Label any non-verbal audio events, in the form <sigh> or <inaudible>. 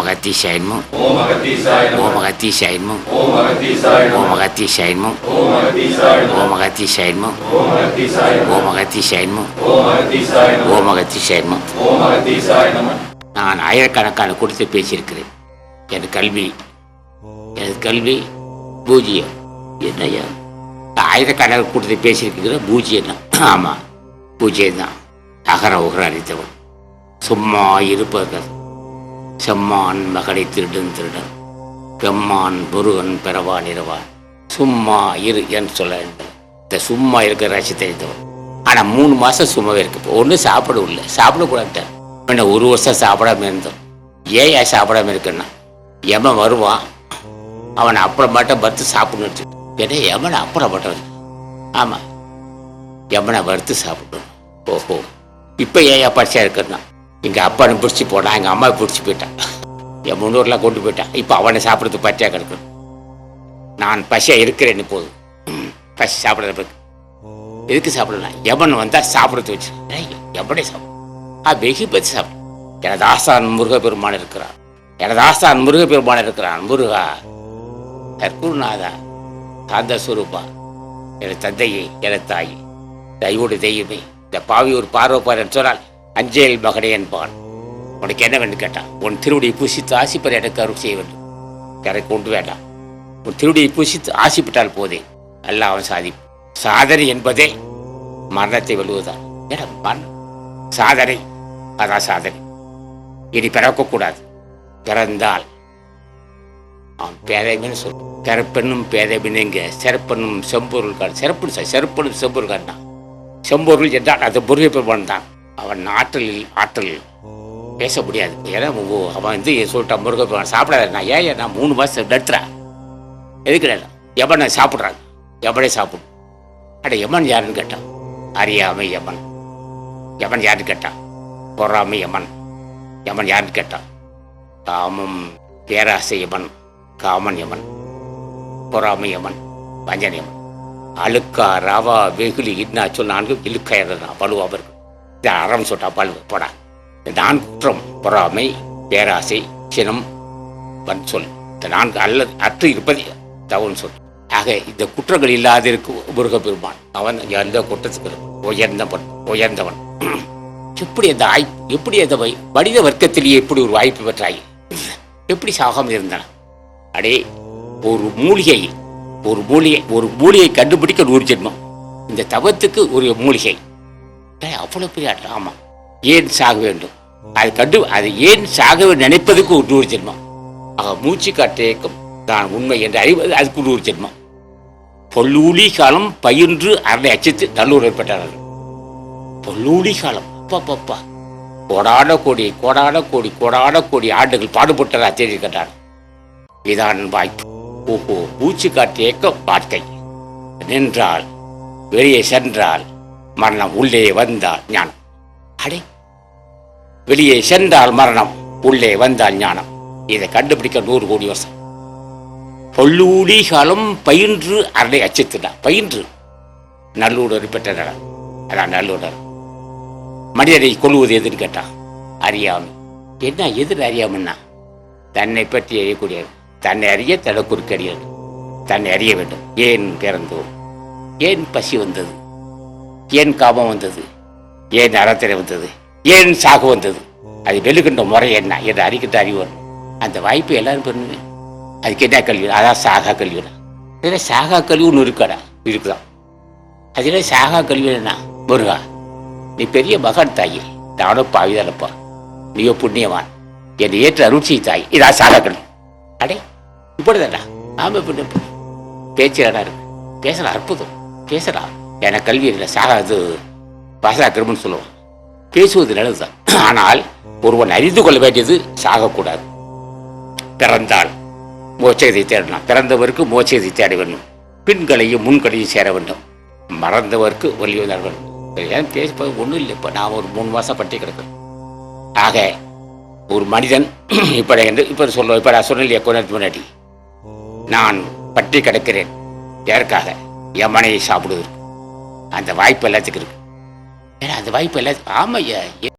அகத்தீசாயன்மோ ஓம் அகத்தீசாயன்மோ ஓம் அகத்தீசாயன்மோ ஓம் அகத்தீசாயன்மோ ஓம் அகத்தீசாயன்மோ ஓம் அகத்தீசாயன்மோ நான் ஆயிரக்கணக்கான கொடுத்து பேசியிருக்கிறேன் எனது கல்வி எனது கல்வி பூஜ்ஜியம் என்னையா ஆயிரக்கணக்கான கொடுத்து பேசியிருக்கிற பூஜ்ஜியம் தான் ஆமாம் பூஜ்ஜியம் தான் அகர உகர அறித்தவன் சும்மா இருப்பது செம்மான் மகளை திருடன் திருடன். பெம்மான் முருகன் பெறவான் இரவான் சும்மா இரு என்று சொல்ல இந்த சும்மா இருக்கிற ரசி தெரிந்தவன். ஆனால் மூணு மாதம் சும்மாவே இருக்கு. ஒன்றும் சாப்பிட இல்லை சாப்பிடக்கூடாது என்ன ஒரு வருஷம் சாப்பிடாம இருந்தோம். ஏன் சாப்பிடாம இருக்குன்னா எமன் வருவான். அவனை அப்புறமாட்ட வறுத்து சாப்பிடணும் ஏன்னா அப்புறம் அப்புறமாட்ட ஆமாம் எமனை வறுத்து சாப்பிடணும். ஓஹோ. இப்போ ஏன் பரிசா இருக்குன்னா எங்கள் அப்பானை பிடிச்சி போனான் எங்கள் அம்மாவை பிடிச்சி போயிட்டான். என் முன்னோர்லாம் கொண்டு போயிட்டான். இப்போ அவனை சாப்பிட்றது பச்சையாக கிடக்கும் நான் பசியாக இருக்கிறேன்னு போதும் பசி சாப்பிட்றது பிறகு எதுக்கு சாப்பிடலாம்? எவன் வந்தால் சாப்பிட்றது வச்சு. எப்படி எவனே சாப்பிடும் ஆ வெகி பற்றி சாப்பிடும் எனது ஆசான் முருகப்பெருமான் இருக்கிறான் எனது ஆசான் முருகப்பெருமான் இருக்கிறான். முருகா கற்குருநாதா சாந்த சுரூபா எனது தந்தையே எனது தாயே. தயவோடு தெய்வமே இந்த பாவி ஒரு பார்வைப்பார் என்று சொன்னால் அஞ்சேல் மகனே என்பான். உனக்கு என்ன வேண்டும் கேட்டான். உன் திருவடியை பூசித்து ஆசிப்பர் எனக்கு அருள் செய்ய வேண்டும். எனக்கு கொண்டு வேண்டாம். உன் திருவடியை பூசித்து ஆசிப்பட்டால் போதே அல்ல அவன் சாதி. சாதனை என்பதே மரணத்தை வெல்லுவதுதான். ஏடா மரணம்? சாதனை. அதான் சாதனை. இனி பிறக்கக்கூடாது. பிறந்தால் அவன் பேதைமின்னு சொல். பிறப்பெண்ணும் பேதைமின்னுங்க சிறப்பெண்ணும் செம்பொருள் கான் சிறப்பு சிறப்பெண்ணும் செம்பொருள் தான். செம்பொருள் என்றால் அது முருகப்பெருமான் தான். அவன் ஆற்றலில் ஆற்றல் பேச முடியாது. ஏன்னா அவன் வந்து சொல்லிட்டான் முருகப்பெருமான் சாப்பிடாத நான் ஏன் நான் மூணு மாதம் நடுத்துறேன் எதுக்கு எவனை சாப்பிட்றாங்க. எவனே சாப்பிடும். அட எமன் யாருன்னு கேட்டான் அறியாமை யமன். யமன் யாருன்னு கேட்டான் பொறாமை யமன். யமன் யாருன்னு கேட்டான் காமம் பேராசை யமன். காமன் யமன். பொறாமை யமன். வஞ்சன் யமன். அழுக்கா ரவா வெகுலி இன்னா சொல் நான்கு இழுக்காயிரம் பழுவாக இருக்கும் அறம் சொல்லிட்டா போடா இந்த நான் குற்றம் பொறாமை பேராசை சினம் வன் சொல். இந்த நான்கு அல்லது அற்று இருப்பது தவன் சொல். ஆக இந்த குற்றங்கள் இல்லாதிருக்கு முருகப்பெருமான். அவன் எந்த குற்றத்துக்கு உயர்ந்தவன் உயர்ந்தவன். எப்படி அந்த வாய்ப்பு எப்படி அந்த மனித வர்க்கத்திலேயே எப்படி ஒரு வாய்ப்பு பெற்றாய்? எப்படி சாகம் இருந்தான்? அடே ஒரு மூலிகை ஒரு மூலிகை ஒரு மூலிகை கண்டுபிடிக்க நூறு ஜென்மம். இந்த தவத்துக்கு ஒரு மூலிகை. ஏய், அவ்வளவு பெரிய ஆட்டம் ஆமா ஏன் சாக வேண்டும்? அது கண்டு அது ஏன் சாக நினைப்பதுக்கு ஒரு ஜென்மம். ஆக மூச்சு காட்டேக்கம். தான் உண்மை என்று அறிவது அதுக்கு நூறு ஜென்மம். பொல்லூலி காலம் பயின்று அரணை அச்சித்து நல்லூர் ஏற்பட்டார்கள். பொல்லூலி காலம். அப்பா கோடான கோடி கோடான கோடி கோடான கோடி ஆண்டுகள் பாடுபட்டதா கேட்டார் இதான் வாய்ப்பு. ஓஹோ மூச்சு காட்டு வாழ்க்கை. நின்றால் வெளியே சென்றால் மரணம் உள்ளே வந்தால் ஞானம். அடே வெளியே சென்றால் மரணம் உள்ளே வந்தால் ஞானம். இதை கண்டுபிடிக்க நூறு கோடி வருஷம் பொல்லூடி காலம் பயின்று அரணை அச்சித்துடா பயின்று. நல்லூடர் பெற்ற அதான் நல்லூடர். மனிதனை கொள்வது எதுன்னு கேட்டான் அறியாமை. என்ன எதிர் அறியாமன்னா? தன்னை பற்றி அறியக்கூடியது தன்னை அறிய தட குறுக்கறியது தன்னை அறிய வேண்டும். ஏன் பிறந்தோம்? ஏன் பசி வந்தது? ஏன் காபம் வந்தது? ஏன் அறத்திரை வந்தது? ஏன் சாகு வந்தது? அது வெளுக்கின்ற முறை என்ன என்று அறிக்கின்ற அறிவோம் அந்த வாய்ப்பு எல்லாரும் பெறுங்க அதுக்கு என்ன கல்வி? அதான் சாகா கல்விடா இதில் சாகா கல்வி ஒன்று இருக்காடா? இருக்குதான் அதில் சாகா கல்வி என்ன முருகா நீ பெரிய மகன் தாயி. நானும் பாவிதானப்பா. நீயோ புண்ணியவான். என்னை ஏற்ற அருட்சி தாய். இதான் சாகா கல்வி. அடே இப்படிதாடா ஆமாம் இப்படி பேச்சு இருக்கு? பேசலாம் அற்புதம். பேசலாம் ஏன்னா கல்வி இல்லை சாகாது பாசாக்கிறோம்னு சொல்லுவோம். பேசுவது நல்லதுதான். ஆனால் ஒருவன் அறிந்து கொள்ள வேண்டியது சாகக்கூடாது. பிறந்தால் மோட்சத்தை தேடலாம். பிறந்தவருக்கு மோட்சத்தை தேட வேண்டும். பின்களையும் முன்களையும் சேர வேண்டும். மறந்தவருக்கு வலியுறுத்த வேண்டும். ஏன் பேசுவது ஒன்றும் இல்லை. இப்போ நான் ஒரு மூணு மாதம் பட்டி கிடக்கிறேன். ஆக ஒரு மனிதன் <clears throat> இப்படி என்று இப்போ சொல்ல இப்போ நான் சொன்னேன் இல்லையா முன்னாடி. நான் பட்டி கிடக்கிறேன். யாருக்காக? என் மனையை சாப்பிடுவதற்கு. அந்த வாய்ப்பு எல்லாத்துக்கும் இருக்கு. ஏன்னா அந்த வாய்ப்பு எல்லாத்துக்கும் ஆமாய்யா